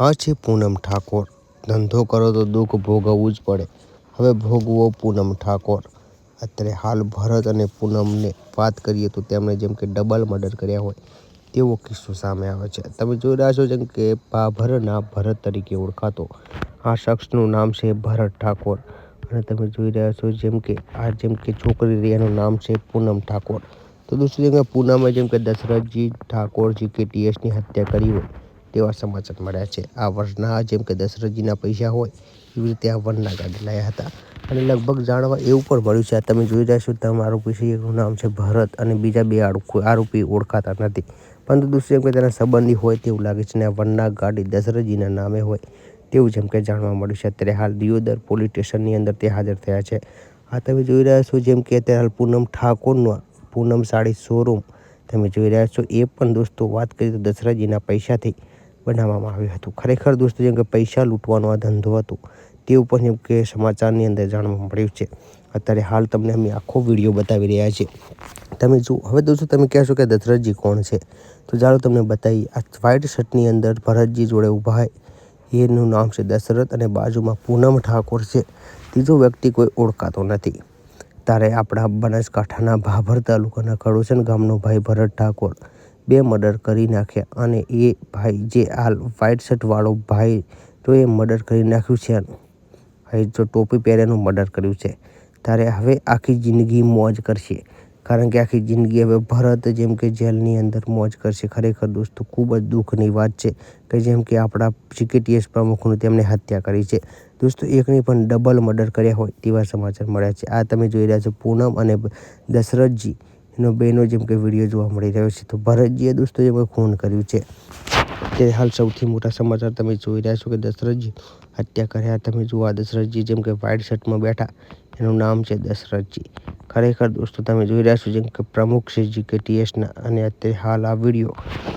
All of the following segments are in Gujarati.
હા છે પૂનમ ઠાકોર. ધંધો કરો તો દુઃખ ભોગવવું જ પડે. હવે ભોગવો પૂનમ ઠાકોર. અત્યારે હાલ ભરત અને પૂનમને વાત કરીએ તો તેમણે જેમ કે ડબલ મર્ડર કર્યા હોય તેવો કિસ્સો સામે આવે છે. તમે જોઈ રહ્યા છો જેમ કે ભાભરના ભરત તરીકે ઓળખાતો. આ શખ્સનું નામ છે ભરત ઠાકોર. અને તમે જોઈ રહ્યા છો જેમ કે આ જેમ કે છોકરી એનું નામ છે પૂનમ ઠાકોર. તો દોસ્તો, જેમ કે પૂનમે જેમ કે દશરથજી ઠાકોરજી કે ટીએસની હત્યા કરી હોય તેવા સમાચાર મળ્યા છે. આ વર્ષના જેમ કે દશરથજીના પૈસા હોય, એવી રીતે આ વનના ગાડી લાવ્યા હતા. અને લગભગ જાણવા એવું પણ મળ્યું છે તમે જોઈ રહ્યા છો, તમારું આરોપી છે એનું નામ છે ભરત અને બીજા બે આરોપી ઓળખાતા નથી. પરંતુ જેમ કે તેના સંબંધી હોય તેવું લાગે છે અને આ વનના ગાડી દશરથજીના નામે હોય તેવું જેમ કે જાણવા મળ્યું છે. અત્યારે હાલ દિયોદર પોલીસ સ્ટેશનની અંદર તે હાજર થયા છે. આ તમે જોઈ રહ્યા છો, જેમ કે અત્યારે હાલ પૂનમ ઠાકોરનો પૂનમ સાડી શોરૂમ તમે જોઈ રહ્યા છો. એ પણ દોસ્તો, વાત કરીએ તો દશરથજીના પૈસાથી બનાવવામાં આવ્યું હતું. ખરેખર દોસ્તો, જેમ કે પૈસા લૂંટવાનો આ ધંધો હતો, તે ઉપર જેમ કે સમાચારની અંદર જાણવા મળ્યું છે. અત્યારે હાલ તમને અમે આખો વીડિયો બતાવી રહ્યા છીએ. તમે જુઓ હવે દોસ્તો તમે કહેશો કે દશરથજી કોણ છે? તો ચાલો તમને બતાવી આ વ્હાઇટ શર્ટની અંદર ભરતજી જોડે ઊભા હોય એનું નામ છે દશરથ અને બાજુમાં પૂનમ ઠાકોર છે. ત્રીજો વ્યક્તિ કોઈ ઓળખાતો નથી. તારે આપણા બનાસકાંઠાના ભાભર તાલુકાના કડોસન ગામનો ભાઈ ભરત ઠાકોર. બે મર્ડર કરી નાખ્યા અને એ ભાઈ જે હાલ વ્હાઇટ શર્ટવાળો ભાઈ તો એ મર્ડર કરી નાખ્યું છે. ભાઈ જો ટોપી પહેરેનું મર્ડર કર્યું છે. ત્યારે હવે આખી જિંદગી મોજ કરશે. કારણ કે આખી જિંદગી હવે ભરત જેમ કે જેલની અંદર મોજ કરશે. ખરેખર દોસ્તો ખૂબ જ દુઃખની વાત છે કે જેમ કે આપણા જીકેટીએસ પ્રમુખનું તેમણે હત્યા કરી છે. દોસ્તો, એકની પણ ડબલ મર્ડર કર્યા હોય તેવા સમાચાર મળ્યા છે. આ તમે જોઈ રહ્યા છો પૂનમ અને દશરથજી. એનો બેનો જેમ કે વીડિયો જોવા મળી રહ્યો છે, તો ભરતજીએ દોસ્તો જેમ ખૂન કર્યું છે. તે હાલ સૌથી મોટા સમાચાર તમે જોઈ રહ્યા છો કે દશરથજી હત્યા કર્યા. તમે જુઓ આ દશરથજી જેમ કે વ્હાઇટ શર્ટમાં બેઠા, એનું નામ છે દશરથજી. ખરેખર દોસ્તો તમે જોઈ રહ્યા છો જેમ કે પ્રમુખ છે જી કે ટીએસના અને અત્યારે હાલ આ વીડિયો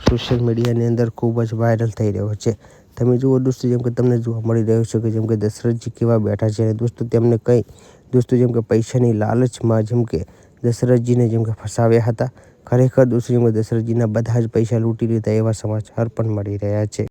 સોશિયલ મીડિયાની અંદર ખૂબ જ વાયરલ થઈ રહ્યો છે. તમે જુઓ દોસ્તો જેમ કે તમને જોવા મળી રહ્યું છે કે જેમ કે દશરથજી કેવા બેઠા છે, અને દોસ્તો તેમને કંઈ, દોસ્તો જેમ કે પૈસાની લાલચમાં જેમ કે દશરથજીને જેમ કે ફસાવ્યા હતા, ખરેખર દોસ્તો દશરથજીના બધા જ પૈસા લૂંટી લીધા એવા સમાચાર પણ મળી રહ્યા છે.